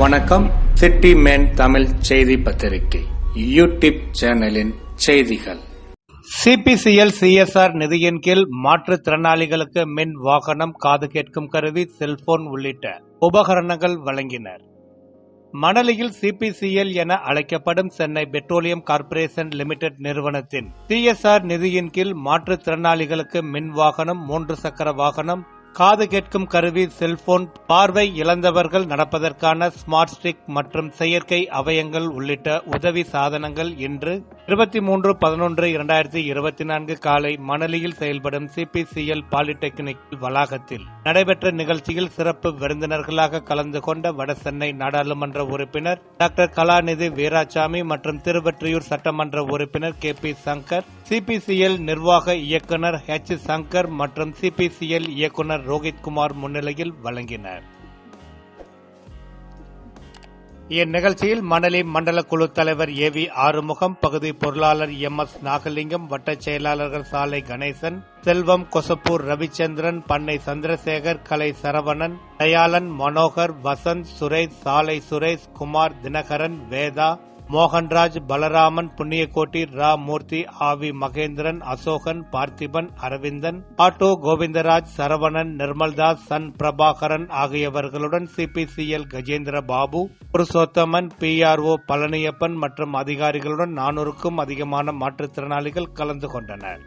வணக்கம். City man Tamil செய்தி பத்திரிகை யூடியூப் சேனலின் செய்திகள். சிபிசிஎல் சிஎஸ்ஆர் நிதியின் கீழ் மாற்றுத்திறனாளிகளுக்கு மின் வாகனம் காது கேட்கும் கருவி செல்போன் உள்ளிட்ட உபகரணங்கள் வழங்கினர். மணலியில் சிபிசிஎல் என அழைக்கப்படும் சென்னை பெட்ரோலியம் கார்ப்பரேஷன் லிமிடெட் நிறுவனத்தின் சிஎஸ்ஆர் நிதியின் கீழ் மாற்றுத்திறனாளிகளுக்கு மின் வாகனம் மூன்று சக்கர வாகனம் காது கேட்கும் கருவி செல்போன் பார்வை இழந்தவர்கள் நடப்பதற்கான ஸ்மார்ட் ஸ்டிக் மற்றும் செயற்கை அவயங்கள் உள்ளிட்ட உதவி சாதனங்கள் இன்று இருபத்தி மூன்று பதினொன்று இரண்டாயிரத்தி இருபத்தி நான்கு காலை மணலியில் செயல்படும் சிபிசிஎல் பாலிடெக்னிக் வளாகத்தில் நடைபெற்ற நிகழ்ச்சியில் சிறப்பு விருந்தினர்களாக கலந்து கொண்ட வடசென்னை நாடாளுமன்ற உறுப்பினர் டாக்டர் கலாநிதி வீராசாமி மற்றும் திருவெற்றியூர் சட்டமன்ற உறுப்பினர் கே பி சங்கர் சிபிசிஎல் நிர்வாக இயக்குனர் ஹெச் சங்கர் மற்றும் சிபிசிஎல் இயக்குனர் ரோஹித்குமார் முன்னிலையில் வழங்கினர். இந்நிகழ்ச்சியில் மணலி மண்டல குழு தலைவர் ஏ வி ஆறுமுகம் பகுதி பொருளாளர் எம் எஸ் நாகலிங்கம் வட்டச் செயலாளர்கள் சாலை கணேசன் செல்வம் கொசப்பூர் ரவிச்சந்திரன் பண்ணை சந்திரசேகர் கலை சரவணன் தயாளன் மனோகர் வசந்த் சுரேஷ் சாலை சுரேஷ் குமார் தினகரன் வேதா மோகன்ராஜ் பலராமன் புண்ணியக்கோட்டி ரா. மூர்த்தி ஆவி மகேந்திரன் அசோகன் பார்த்திபன் அரவிந்தன் ஆட்டோ கோவிந்தராஜ் சரவணன் நிர்மல்தாஸ் சன் பிரபாகரன் ஆகியவர்களுடன் சிபிசிஎல் கஜேந்திர பாபு புருஷோத்தமன் பிஆர்ஓ பழனியப்பன் மற்றும் அதிகாரிகளுடன் நானூறுக்கும் அதிகமான மாற்றுத்திறனாளிகள் கலந்து கொண்டனர்.